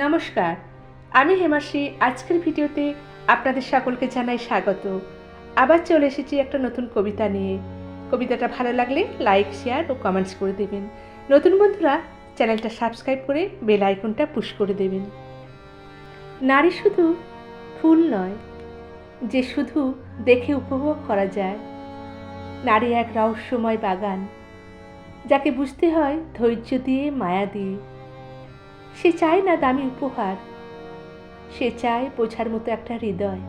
নমস্কার, আমি হেমাশ্রী। আজকের ভিডিওতে আপনাদের সকলকে জানাই স্বাগত। আবার চলে এসেছি একটা নতুন কবিতা নিয়ে। কবিতাটা ভালো লাগলে লাইক, শেয়ার ও কমেন্টস করে দেবেন। নতুন বন্ধুরা, চ্যানেলটা সাবস্ক্রাইব করে বেল আইকনটা পুশ করে দেবেন। নারী শুধু ফুল নয়, যে শুধু দেখে উপভোগ করা যায়। নারী এক রহস্যময় বাগান, যাকে বুঝতে হয় ধৈর্য দিয়ে, মায়া দিয়ে। সে চায় না দামি উপহার। সে চায় বোঝার মতো একটা হৃদয়,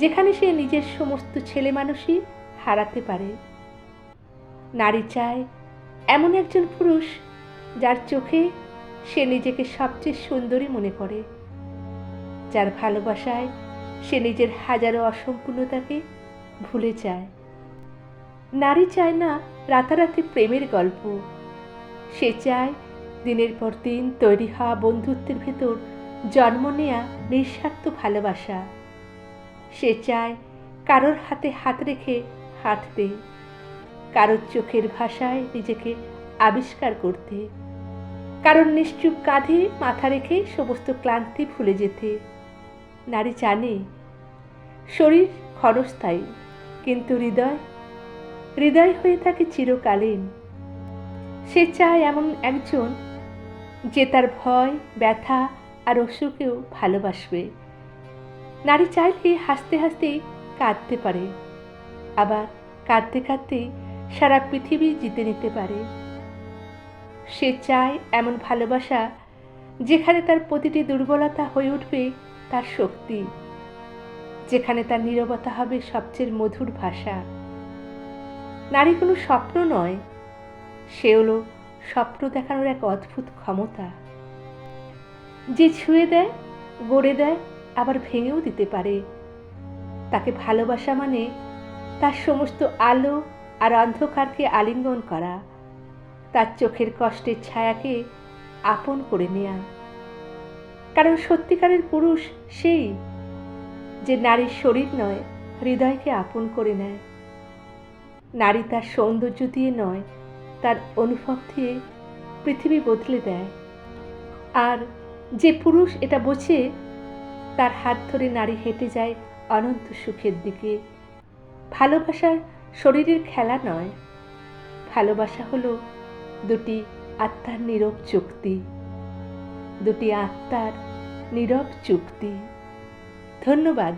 যেখানে সে নিজের সমস্ত ছেলে মানুষই হারাতে পারে। নারী চায় এমন একজন পুরুষ যার চোখে সে নিজেকে সবচেয়ে সুন্দরী মনে করে, যার ভালোবাসায় সে নিজের হাজারো অসম্পূর্ণতাকে ভুলে যায়। নারী চায় না রাতারাতি প্রেমের গল্প, সে চায় দিনের পর দিন তৈরি হওয়া বন্ধুত্বের ভেতর জন্ম নেয়া নিঃস্বার্থ ভালোবাসা। সে চায় কারোর হাতে হাত রেখে হাঁটতে কারোর চোখের ভাষায় নিজেকে আবিষ্কার করতে, কারোর নিশ্চুপ কাঁধে মাথা রেখে সমস্ত ক্লান্তি ভুলে যেতে। নারী জানে শরীর ক্ষণস্থায়ী, কিন্তু হৃদয় হৃদয় হয়ে থাকে চিরকালীন। সে চায় এমন একজন যে তার ভয়, ব্যথা আর অসুখেও ভালোবাসবে। নারী চাইলে হাসতে হাসতে কাঁদতে পারে, আবার কাঁদতে কাঁদতে সারা পৃথিবী জিতে নিতে পারে। সে চায় এমন ভালোবাসা যেখানে তার প্রতিটি দুর্বলতা হয়ে উঠবে তার শক্তি, যেখানে তার নীরবতা হবে সবচেয়ে মধুর ভাষা। নারী কোনো স্বপ্ন নয়, সে হলো স্বপ্ন দেখানোর এক অদ্ভুত ক্ষমতা। যে ছুঁয়ে দেয়, গড়ে দেয়, আবার ভেঙেও দিতে পারে। তাকে ভালোবাসা মানে তার সমস্ত আলো আর অন্ধকারকে আলিঙ্গন করা। তার চোখের কষ্টের ছায়াকে আপন করে নেয়া। কারণ সত্যিকারের পুরুষ সেই যে নারীর শরীর নয়, হৃদয়কে আপন করে নেয়। নারী তার সৌন্দর্য দিয়ে নয় তার অনুভব দিয়ে পৃথিবী বদলে দেয়। আর যে পুরুষ এটা বোঝে, তার হাত ধরে নারী হেঁটে যায় অনন্ত সুখের দিকে। ভালোবাসার শরীরের খেলা নয়, ভালোবাসা হলো দুটি আত্মার নীরব চুক্তি। দুটি আত্মার নীরব চুক্তি। ধন্যবাদ।